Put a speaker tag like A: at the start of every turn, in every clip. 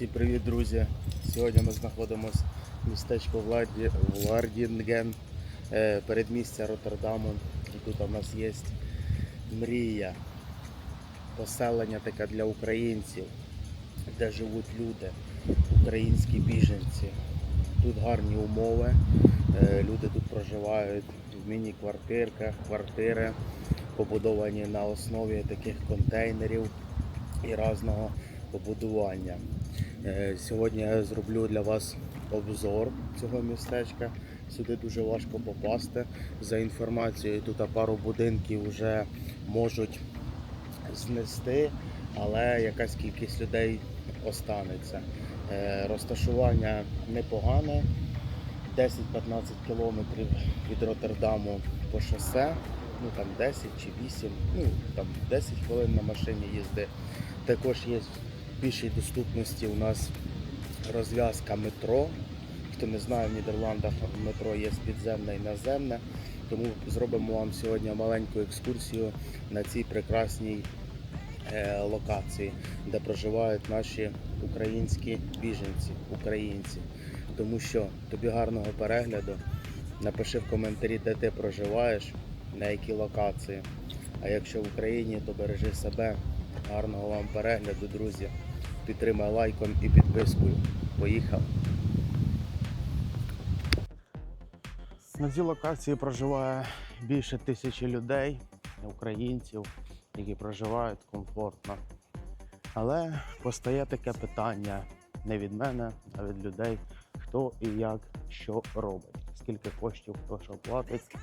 A: Всім привіт, друзі! Сьогодні ми знаходимося в містечку Владі... Владінген, е, передмістя Роттердаму. І тут у нас є мрія, поселення таке для українців, де живуть люди, українські біженці. Тут гарні умови, е, люди тут проживають в міні-квартирках, квартири побудовані на основі таких контейнерів і різного побудування. Е, Сьогодні я зроблю для вас обзор цього містечка. Сюди дуже важко попасти. За інформацією, тут пару будинків вже можуть знести, але якась кількість людей останеться. Е, Розташування непогане. 10-15 кілометрів від Роттердаму по шосе, ну там 10 чи 8, ну там 10 хвилин на машині їзди. Також є більшій доступності у нас розв'язка метро. Хто не знає, в Нідерландах метро є підземне і наземне. Тому зробимо вам сьогодні маленьку екскурсію на цій прекрасній е, локації, де проживають наші українські біженці, українці. Тому що тобі гарного перегляду. Напиши в коментарі, де ти проживаєш, на якій локації. А якщо в Україні, то бережи себе. Гарного вам перегляду, друзі. Підтримай лайком і підпискою. Поїхав. На цій локації проживає більше тисячі людей, українців, які проживають комфортно. Але постає таке питання не від мене, а від людей, хто і як що робить. Скільки коштів хто що платить,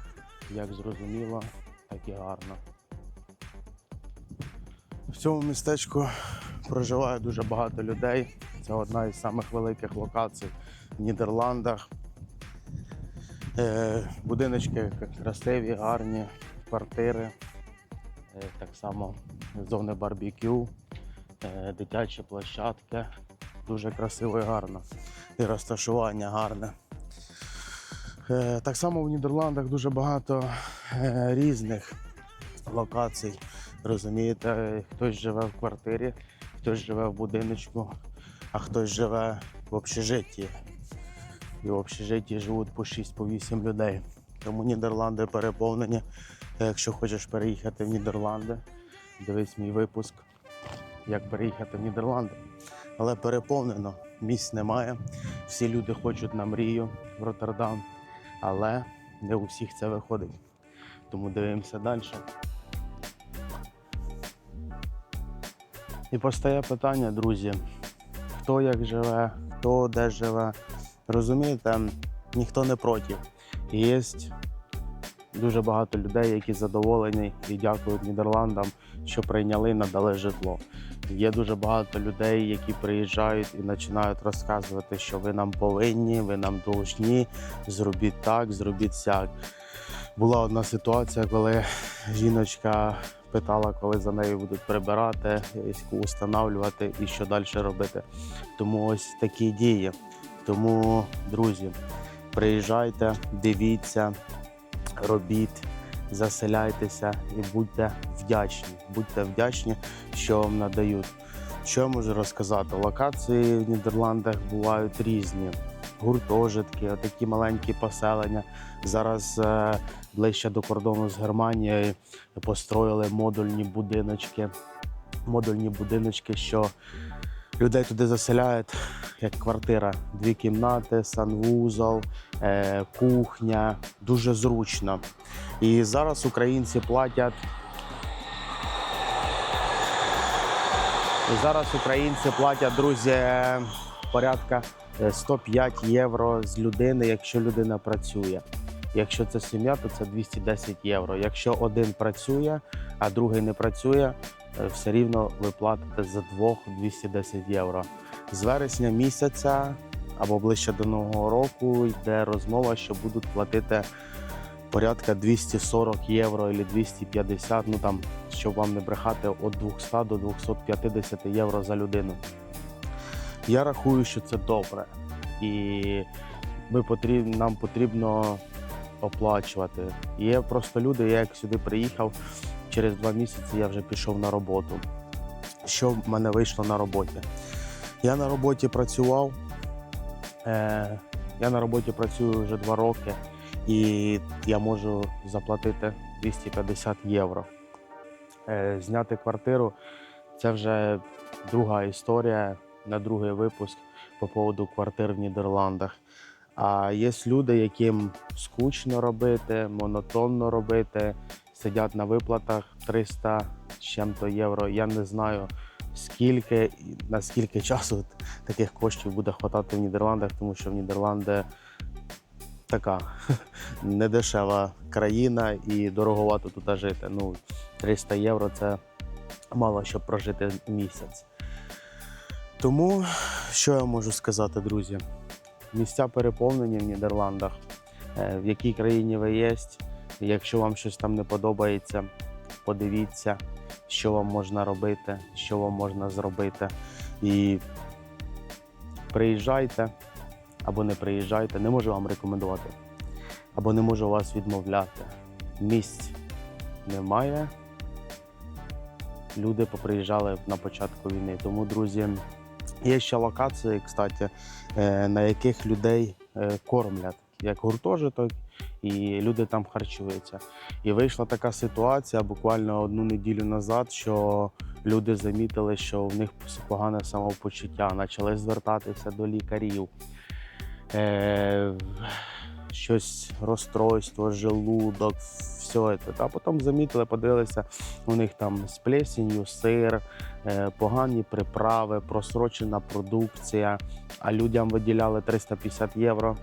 A: як зрозуміло, так і гарно. В цьому містечку проживає дуже багато людей. Це одна із самих великих локацій в Нідерландах. Е, будиночки красиві, гарні, квартири, е, так само зони барбекю, е, дитячі площадки. Дуже красиво і гарно. І розташування гарне. Так само в Нідерландах дуже багато різних локацій. Розумієте, хтось живе в квартирі, хтось живе в будиночку, а хтось живе в общежитті. І в общежитті живуть по 6-8 людей. Тому Нідерланди переповнені. Якщо хочеш переїхати в Нідерланди, дивись мій випуск, як переїхати в Нідерланди. Але переповнено, місць немає. Всі люди хочуть на мрію в Роттердам, але не у всіх це виходить. Тому дивимося далі. І постає питання, друзі, хто як живе, хто де живе. Розумієте, ніхто не проти. Є дуже багато людей, які задоволені і дякують Нідерландам, що прийняли надали житло. Є дуже багато людей, які приїжджають і починають розказувати, що ви нам повинні, ви нам должні, зробіть так, зробіть сяк. Була одна ситуація, коли жіночка питала, коли за нею будуть прибирати, встановлювати і що далі робити. Тому ось такі дії. Тому, друзі, приїжджайте, дивіться, робіть, заселяйтеся і будьте вдячні. Будьте вдячні, що вам надають. Що я можу розказати? Локації в Нідерландах бувають різні. Гуртожитки, такі маленькі поселення. Зараз е, ближче до кордону з Германією построїли модульні будиночки. Модульні будиночки, що людей туди заселяють як квартира. Дві кімнати, санвузол, е, кухня. Дуже зручно. І зараз українці платять. І зараз українці платять, друзі, порядка е, 105 євро з людини, якщо людина працює. Якщо це сім'я, то це 210 євро. Якщо один працює, а другий не працює, е, все рівно ви платите за двох 210 євро. З вересня місяця або ближче до нового року йде розмова, що будуть платити порядка 240 євро або 250, ну там, щоб вам не брехати, від 200 до 250 євро за людину. Я рахую, що це добре. І ми потріб, нам потрібно оплачувати. Є просто люди, я як сюди приїхав, через два місяці я вже пішов на роботу. Що в мене вийшло на роботі? Я на роботі працював. Е, я на роботі працюю вже два роки, і я можу заплатити 250 євро. Е, зняти квартиру це вже друга історія на другий випуск по поводу квартир в Нідерландах. А є люди, яким скучно робити, монотонно робити, сидять на виплатах 300 з чим-то євро. Я не знаю скільки на скільки часу таких коштів буде хватати в Нідерландах, тому що в Нідерланди така недешева країна і дороговато тут жити. Ну, 300 євро це мало щоб прожити місяць. Тому що я можу сказати, друзі? Місця переповнені в Нідерландах. Е, В якій країні ви є. Якщо вам щось там не подобається, подивіться, що вам можна робити, що вам можна зробити. І приїжджайте або не приїжджайте, не можу вам рекомендувати, або не можу вас відмовляти. Місць немає. Люди поприїжджали на початку війни. Тому, друзі, є ще локації, кстати, е, на яких людей е, кормлять, як гуртожиток, і люди там харчуються. І вийшла така ситуація буквально одну неділю назад, що люди замітили, що в них погане самопочуття, почали звертатися до лікарів. Щось розстройство, желудок, все це. А потім замітили, подивилися, у них там з плесенью, сир, е, погані приправи, просрочена продукція, а людям виділяли 350 євро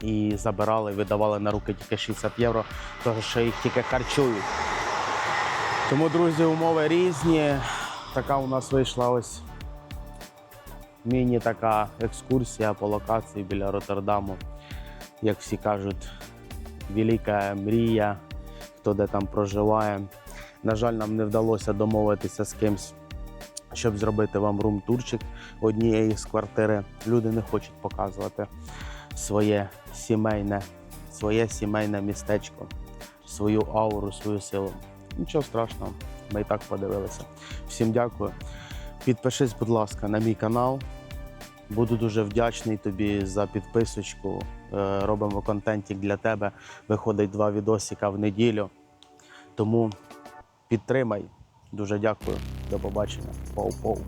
A: і забирали, видавали на руки тільки 60 євро, тому що їх тільки харчують. Тому, друзі, умови різні. Така у нас вийшла ось міні така екскурсія по локації біля Роттердаму. Як всі кажуть, велика мрія, хто де там проживає. На жаль, нам не вдалося домовитися з кимсь, щоб зробити вам рум-турчик однієї з квартири. Люди не хочуть показувати своє сімейне, своє сімейне містечко, свою ауру, свою силу. Нічого страшного, ми і так подивилися. Всім дякую. Підпишись, будь ласка, на мій канал. Буду дуже вдячний тобі за підписочку. Е, Робимо контентик для тебе. Виходить два відосика в неділю. Тому підтримай. Дуже дякую. До побачення. Пау-пау.